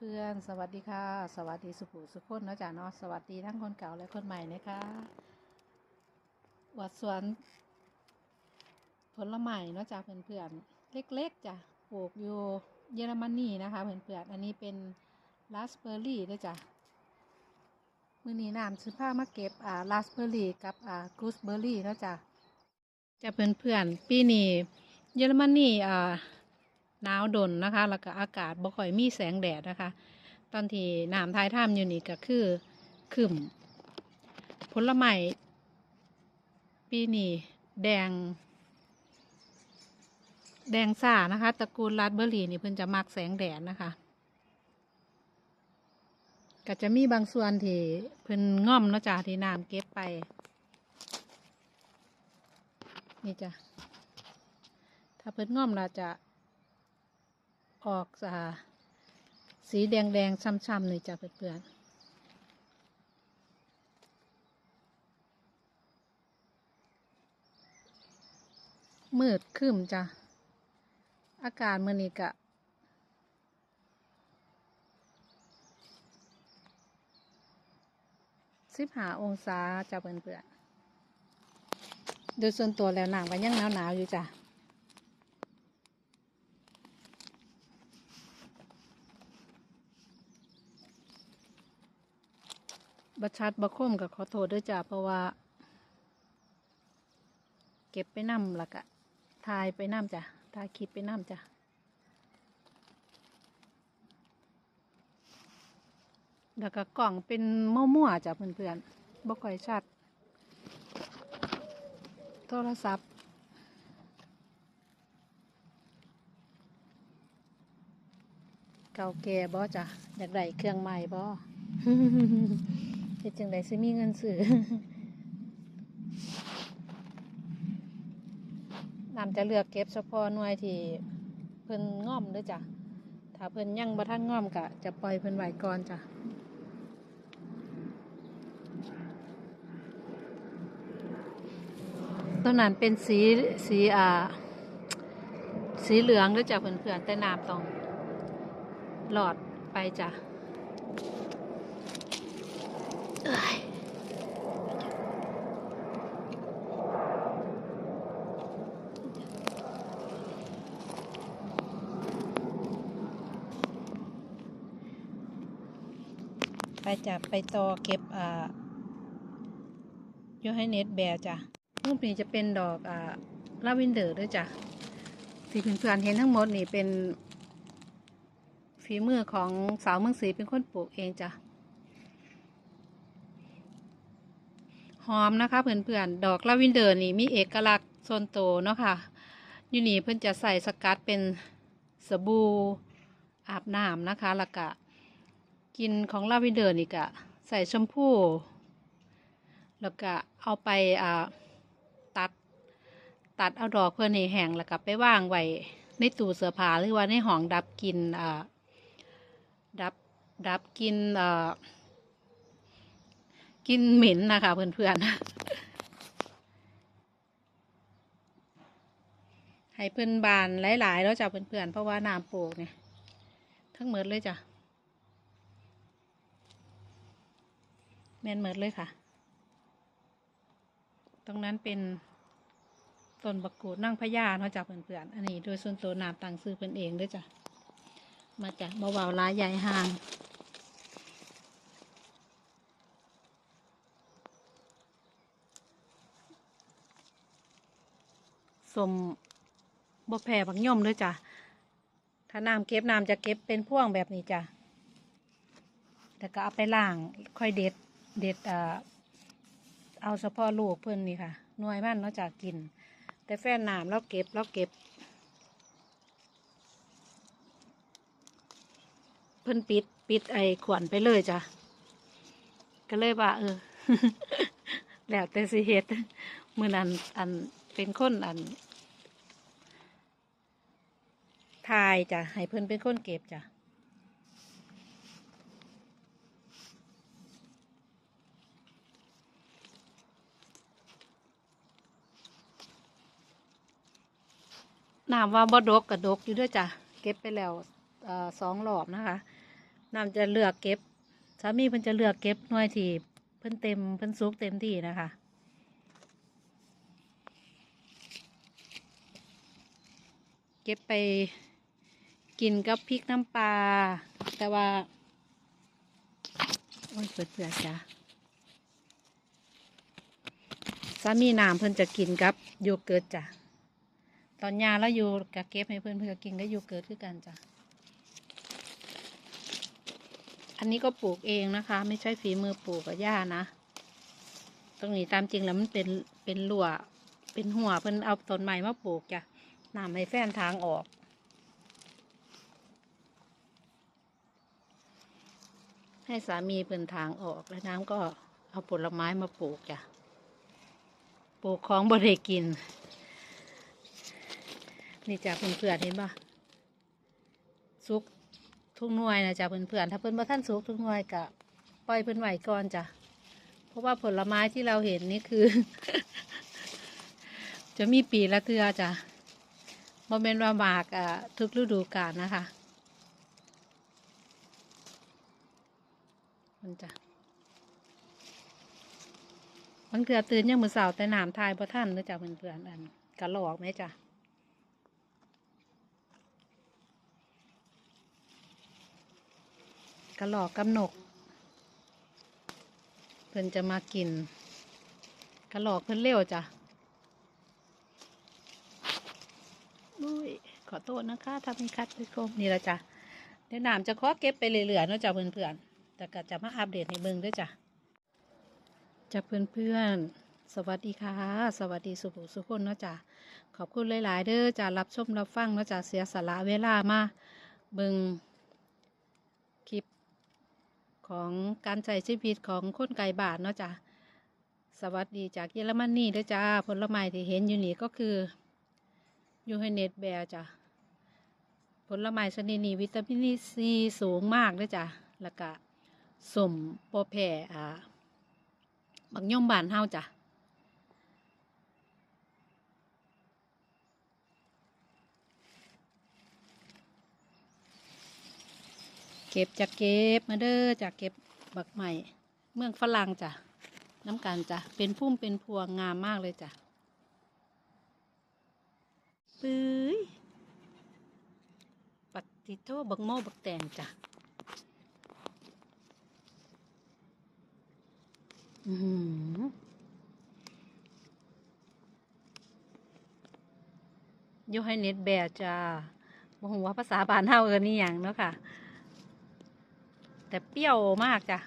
เพื่อนสวัสดีค่ะ สวัสดีสุขุสุขคนนะจ๊ะเนาะสวัสดีทั้งคนเก่าและคนใหม่นะคะวัดสวนผลไม้เนาะจ๊ะเพื่อนๆเล็กๆจ้ะปลูกอยู่เยอรมนีนะคะเพื่อนๆอันนี้เป็นราสเบอร์รี่ด้วยจ้ะมือนี้น้ำซื้อผ้ามาเก็บอ่าราสเบอร์รี่กับอ่ากรูสเบอร์รี่เนาะจ๊ะจะเพื่อนๆปีนี้เยอรมนีอ่า หนาวดนนะคะ แล้วก็อากาศบ่ค่อยมีแสงแดดนะคะ ตอนที่น้ำทายถ้ำอยู่นี่ก็คือขึ้มผลไม้ปีนี้แดง แดงซ่านะคะตระกูลราสเบอร์รี่นี่เพิ่นจะมักแสงแดดนะคะก็จะมีบางส่วนที่เพิ่นง่อมเนาะจ้ะที่น้ำเก็บไป นี่จ้ะถ้าเพิ่นง่อมเราจะ ออกสาสีแดงแดงๆช้ำๆนี่จ้ะเพื่อนๆมืดครึ้มจ้ะ อากาศมื่อนี้กะสิบหาองศาจ้ะเพื่อนๆโดยส่วนตัวแล้วหนังก็ยังหนาวๆอยู่จ้ะ บัชัดบัคมกับขอโทษด้วยจ้ะเพราะว่า เก็บไปน้ำและกะทายไปน้ำจ้ะทายคลิปไปน้ำจ้ะแล้วก็กล่องเป็นมั่วๆจ้ะเพื่อนๆบ่ค่อยชัด โทรศัพท์เก่าแก่บ่จ้ะอยากได้เครื่องใหม่บ่ ฮ็ดจังไดสิมีเงินซื้อน้ำจะเลือกเก็บเฉพาะหน่วยที่เพิ่นง่อมเด้อจ้ะ ถ้าเพิ่นยังบ่ทันง่อมก็จะปล่อยเพิ่นไว้ก่อนจ้ะต้นนั้นเป็นสีสีอ่า สีเหลืองเด้อจ้ะเพื่อนๆแต่น้ำต้องหลอดไปจ้ะ ไปจ้ะไปต่อเก็บอ่าโยให้เน็ตแบร์จ้ะรูปนี้จะเป็นดอกอ่าลาเวนเดอร์ด้วยจ้ะที่เพื่อนๆเห็นทั้งหมดนี่เป็นฝีมือของสาวเมืองศรีเป็นคนปลูกเองจ้ะ หอมนะคะเพื่อนๆดอกลาเวนเดอร์นี่มีเอกลักษณ์โซนโตเนาะค่ะยูนี่เพื่อนจะใส่สกัดเป็นสบู่อาบน้ำนะคะแล้วก็กินของลาเวนเดอร์นี่ก็ใส่ชมพูแล้วก็เอาไปอ่าตัดตัดเอาดอกเพื่อนให้แห้งแล้วก็ไปว่างไว้ในตู้เสื้อผ้าหรือว่าในห้องดับกินอ่าดับดับกินอ่า กินเหม็นนะคะเพื่อนๆ ให้เพื่อนบานหลายๆแล้วจ้ะเพื่อนๆ เพราะว่าน้ำปลูกเนี่ย ทั้งหมดเลยจ้ะแม่นหมดเลยค่ะ ตรงนั้นเป็นต้นบักกูดนั่งพญาเนาะจ้ะเพื่อนๆ อันนี้โดยส่วนตัวน้ำตังซื้อเพื่อนเองด้วยจ้ะ มาจากเบาๆร้ายใหญ่ห่าง สมบแผ่ผักย่อมด้วยจ้ะ ถ้าน้ำเก็บน้ำจะเก็บเป็นพ่วงแบบนี้จ้ะ แต่ก็เอาไปล่างค่อยเด็ดเด็ดอ่าเอาเฉพาะลูกเพื่อนนี่ค่ะหน่วยมันเนาะจากกิน แต่แฟนน้ำแล้วเก็บแล้วเก็บ เพิ่อนปิดปิดไอ้ขวนไปเลยจ้ะ ก็เลยว่า เออ แล้วแต่สิเฮ็ดมือนั้นอันเป็นคนอัน ทายจ้ะให้เพิ่นเป็นคนเก็บจ้ะน้ำว่าบดกกระดกอยู่ด้วยจ้ะเก็บไปแล้วอสองรอบนะคะน้ำจะเลือกเก็บสามีเพิ่นจะเลือกเก็บหน่วยที่เพิ่นเต็มเพิ่นสุกเต็มที่นะคะเก็บไป กินกับพริกน้ำปลาแต่ว่า โอ้ยเปิดเปลือกจ้ะสามีน้ำเพิ่นจะกินกับโยเกิร์ตจ้ะตอนยาแล้วอยู่กับเก็บให้เพื่อนเพื่อกินก็อยู่เกิดคือกันจ้ะ อันนี้ก็ปลูกเองนะคะ ไม่ใช่ฝีมือปลูกกับย่านะ ตรงนี้ตามจริงแล้วมันเป็นเป็นหลัวเป็นหัวเพิ่นเอาต้นไม้มาปลูกจ้ะน้ำให้แฟนทางออก ให้สามีเพิ่นทางออกแล้วน้ำก็เอาผลไม้มาปลูกจ้ะ ปลูกของบริกิน นี่จ้ะเพื่อนๆเห็นปะซุกทุกหน่วยนะจ้ะเพื่อนๆถ้าเพื่อนบ่ท่านซุกทุกหน่วยกะปล่อยเพื่อนไหวก่อนจ้ะ เพราะว่าผลไม้ที่เราเห็นนี่คือ จะมีปีละเทือจ้ะโมเมนว่าหมากอะทุกฤดูกาลนะคะ มันจ้ะบางเทือตื่นยังมือสาวแต่หน้ำทายบ่ท่านเด้อจ้ะเพื่อนๆอันกระหลอกไหมจ้ะกระหลอกกำหนก เพิ่อนจะมากิน กระหลอกเพิ่อนเร็วจ้ะอุ้ยขอโทษนะคะถ้ามีคัดไปคมนี่ละจ้ะเดี๋ยวหน้ำจะขอเก็บไปเรื่อยๆเนาะจ้ะเพื่อนๆ แต่ก็จะมาอัปเดตในเบิงด้วยจ้ะจ้ะเพื่อนๆ สวัสดีค่ะ สวัสดีสุภุสุคนเนาะจ้ะขอบคุณหลาย ๆ เด้อจ้ะรับชมรับฟังเนาะจ้ะเสียสละเวลามาเบิ่งคลิปของการใช้ชีวิตของคนไก่บาทเนาะจ้ะสวัสดีจากเยอรมนีด้วยจ้าผลไม้ที่เห็นอยู่นี่ก็คือยูไฮเนตแบร์จ้ะผลไม้ชนิดนี้วิตามินซีสูงมากด้วยจ้ะแล้วก็ สมโปแพรอ่าบักย่อมบานเฮาจ้ะเก็บจากเก็บมาเด้อจากเก็บบักใหม่ เมืองฝรั่งจ้ะน้ำกันจ้ะเป็นพุ่มเป็นพวงงามมากเลยจ้ะปื้ยปัตติโตบักโมบักแตงจ้ะ อือหือโยให้เน็ตแบรจ้าบ่ฮู้ว่าภาษาบานเฮาเอิ้นนี่หยังเนาะค่ะ แต่เปรี้ยวมากจ้ะ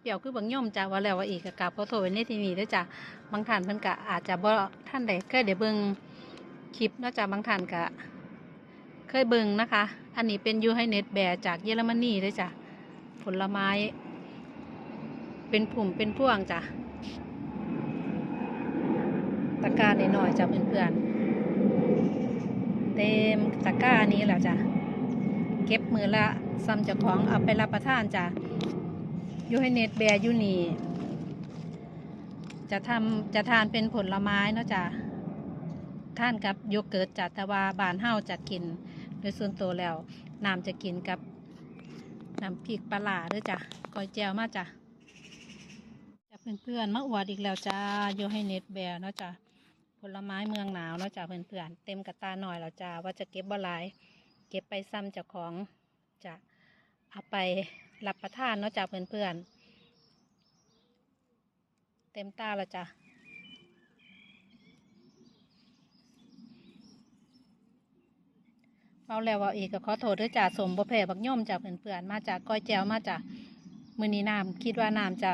เปรี้ยวคือบางย่อมจ้ะว่าแล้วว่าอีกก็กราบขอโทษไว้ในที่นี้ด้วยจ้ะ บางท่านเพิ่นก็อาจจะบ่ท่านใดเคยได้เบิ่งคลิปเนาะจ้ะบางท่านก็เคยเบิ่งนะคะ อันนี้เป็นยูไฮเน็ตแบรจากเยอรมนีด้วยจ้ะ ผลไม้ เป็นผุ่มเป็นพ่วงจ้ะตะกร้าหน่อยๆจ้ะเพื่อนๆเต็มตะกร้านี้แล้วจ้ะเก็บมือละซ้ำเจ้าของเอาไปรับประทานจ้ะยูให้เน็ตแบร์ยูนี่จะทำจะทานเป็นผลไม้เนาะจ้ะท่านกับโยเกิร์ตจ้ะแต่ว่าบานเฮาจะกิน โดยส่วนตัวแล้วน้ำจะกินกับน้ำพริกปลาร้าเด้วยจ้ะก้อยแจวมาจ้ะ เพื่อนๆมาอวดอีกแล้วจ้าโยให้เน็ตแบร์เนาะจ้ะผลไม้เมืองหนาวเนาะจ้ะเพื่อนๆเต็มกระตาหน่อยแล้วจ้าว่าจะเก็บบ่หลาย เก็บไปซ้ำเจ้าของจะเอาไปรับประทานเนาะจ้ะเพื่อนๆเต็มตาแล้วจ้ะเอาแล้วว่าอีกก็ขอโทษด้วยจ้ะสมบ่แผ่บักย่อมจ้ะเพื่อนๆมาจากก้อยแจวมาจ้ะมือนีน้ำคิดว่าน้ำจะ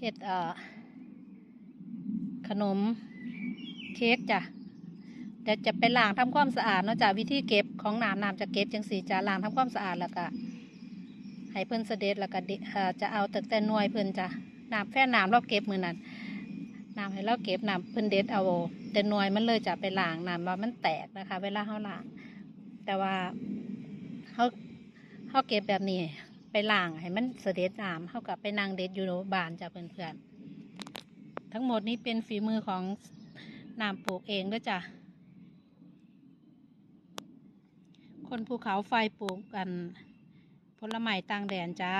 เฮ็ดขนมเค้กจ้ะเดี๋ยวจะไปล้างทำความสะอาดเนาะจ้ะวิธีเก็บของน้ำน้ำจะเก็บจังสีจะล้างทำความสะอาดแล้วก็ให้เพิ่อนเสด็จแล้วก็เดเอ่อจะเอาตึกแต่น่วยเพิ่อนจ้ะน้ำแฟ่น้ำเราเก็บมือนั้นน้ำให้เราเก็บน้ำเพิ่อนเด็ดเอาแต่น่วยมันเลยจะไปล้างน้ำว่ามันแตกนะคะ เวลาเขาล้าง แต่ว่าเขาเขาเก็บแบบนี้ ไปล่างให้มันเสด็จน้ำเขากับไปนั่งเด็ดอยู่ในบ้านจ้ะเพื่อนๆ ทั้งหมดนี้เป็นฝีมือของน้ำปลูกเองด้วยจ้ะ คนภูเขาไฟปลูกกันผลไม้ต่างแดนจ้า